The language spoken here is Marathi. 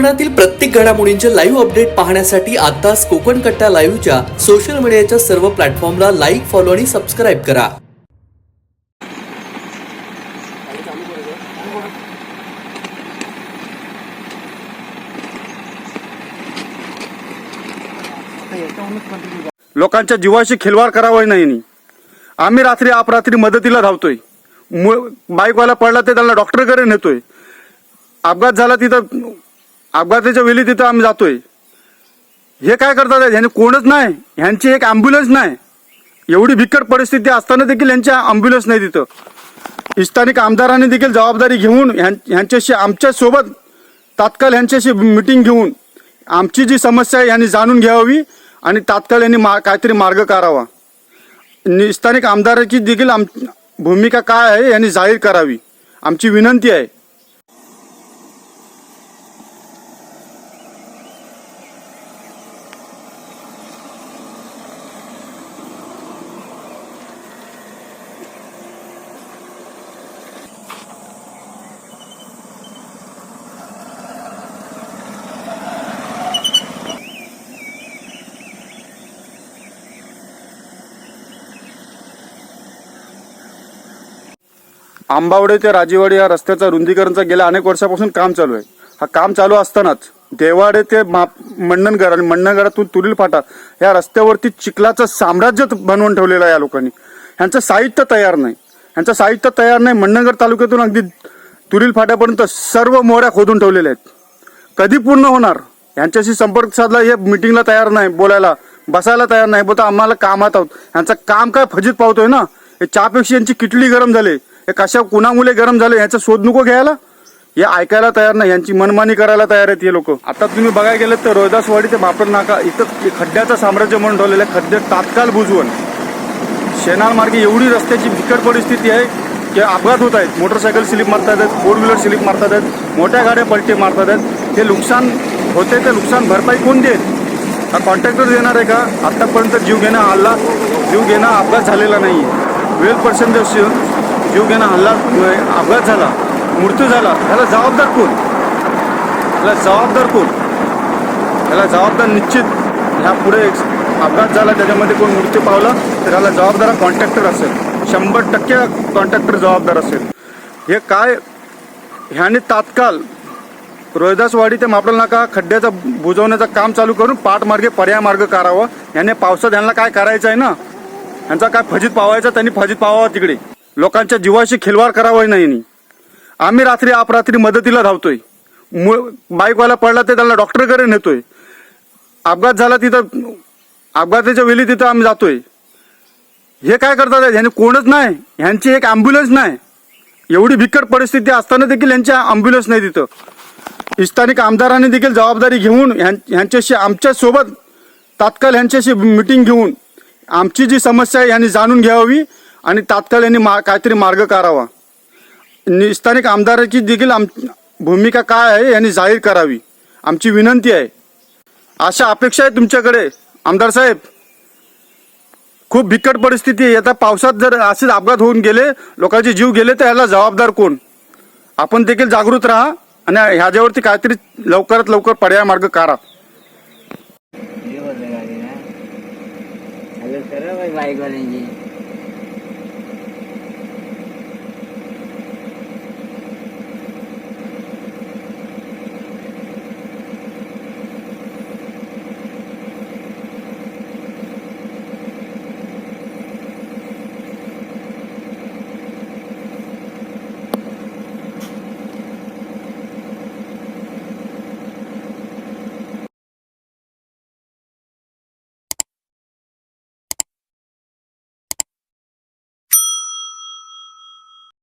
कोकणातील प्रत्येक घडामोडींचे लाईव्ह अपडेट पाहण्यासाठी आताच कोकण कट्टा लाईव्हच्या सोशल मीडियाच्या सर्व प्लॅटफॉर्मला लाईक फॉलो आणि सबस्क्राईब करा. लोकांच्या जीवाशी खिलवाड करावा नाही आम्ही रात्री अपरात्री मदतीला धावतोय. मु- बाईकवाला पडला ते त्याला डॉक्टरकडे नेतोय. अपघात झाला तिथं अपघाताच्या वेळी तिथं आम्ही जातोय. हे काय करतात? ह्याने कोणच नाही. ह्यांची एक ॲम्ब्युलन्स नाही. एवढी बिकट परिस्थिती असताना देखील यांच्या ॲम्ब्युलन्स नाही तिथं. स्थानिक आमदारांनी देखील जबाबदारी घेऊन ह्यां- ह्यांच्याशी आमच्यासोबत तात्काळ ह्यांच्याशी मिटिंग घेऊन आमची जी समस्या आहे यांनी जाणून घ्यावी आणि तात्काळ यांनी मा काहीतरी मार्ग काढावा. स्थानिक आमदाराची देखील आम भूमिका काय आहे यांनी जाहीर करावी. आमची विनंती आहे. आंबावडे ते राजेवाडी या रस्त्याचा रुंदीकरणचा गेल्या अनेक वर्षापासून काम चालू आहे. हा काम चालू असतानाच देवाडे ते मा मंडणगड आणि मंडणगडातून तुरील फाटा या रस्त्यावरती चिखलाचं साम्राज्य बनवून ठेवलेलं आहे या लोकांनी. ह्यांचं साहित्य तयार नाही. ह्यांचं साहित्य तयार नाही मंडणगड तालुक्यातून अगदी तुरील फाट्यापर्यंत सर्व मोऱ्या खोदून ठेवलेल्या आहेत. कधी पूर्ण होणार? ह्यांच्याशी संपर्क साधला हे मिटिंगला तयार नाही बोलायला बसायला तयार नाही. बोलता आम्हाला कामात आहोत. ह्यांचं काम काय फजित पावतोय ना? हे चहापेक्षा यांची किटली गरम झाली. हे कशा कुणामुळे गरम झाले? याचा शोध नको घ्यायला. हे ऐकायला तयार नाही. यांची मनमानी करायला तयार आहेत हे लोक. आता तुम्ही बघायला गेलं तर रोहिदासवाडी ते बापट नाका इथं खड्ड्याचं साम्राज्य म्हणून ठेवलेलं आहे. खड्डे तात्काळ बुजवून. शेणामार्गे एवढी रस्त्याची बिकट परिस्थिती आहे की अपघात होत आहेत. मोटरसायकल स्लिप मारतात आहेत फोर व्हीलर स्लिप मारतात आहेत मोठ्या गाड्या पलटे मारतात आहेत. हे नुकसान होते ते नुकसान भरपाई कोण देत हा कॉन्ट्रॅक्टर देणार आहे का? आत्तापर्यंत जीव घेणं हल्ला जीव घेणं अपघात झालेला नाही. वेल पर्सेंट जीवघेणा हल्ला म्हणजे अपघात झाला मृत्यू झाला ह्याला जबाबदार कोण? ह्याला जबाबदार कोण? ह्याला जबाबदार निश्चित ह्या पुढे अपघात झाला त्याच्यामध्ये कोण मृत्यू पावला तर ह्याला जबाबदार कॉन्ट्रॅक्टर असेल. शंभर टक्के कॉन्ट्रॅक्टर जबाबदार असेल. हे काय? ह्याने तात्काळ रोहिदासवाडी ते मापडल नाका खड्ड्याचा बुजवण्याचं काम चालू करून पाठमार्गे पर्याय मार्ग करावा याने पावसात यांना काय करायचं आहे ना? यांचा काय फजित पावायचा? त्यांनी फजित पावावा तिकडे. लोकांच्या जीवाशी खिलवाड करावा नाही आम्ही रात्री अपरात्री मदतीला धावतोय. मु- बाईकवाला पडला ते त्याला डॉक्टरकडे नेतोय. अपघात झाला तिथं अपघाताच्या वेळी तिथं आम्ही जातोय. हे काय करतात? ह्याने कोणच नाही. ह्यांची एक ॲम्ब्युलन्स नाही. एवढी बिकट परिस्थिती असताना देखील यांची ॲम्ब्युलन्स नाही तिथं. स्थानिक आमदारांनी देखील जबाबदारी घेऊन ह्यां- ह्यांच्याशी आमच्यासोबत तात्काळ ह्यांच्याशी मिटिंग घेऊन आमची जी समस्या आहे ह्यांनी जाणून घ्यावी. आणि तात्काळ यांनी मा काहीतरी मार्ग काढावा. स्थानिक आमदाराची देखील आम भूमिका काय आहे यांनी जाहीर करावी. आमची विनंती आहे. अशा अपेक्षा आहे तुमच्याकडे. आमदार साहेब खूप बिकट परिस्थिती आहे. आता पावसात जर असेच अपघात होऊन गेले लोकांचे जीव गेले तर याला जबाबदार कोण? आपण देखील जागृत राहा आणि ह्याच्यावरती काहीतरी लवकरात लवकर पर्याय मार्ग काढा. हे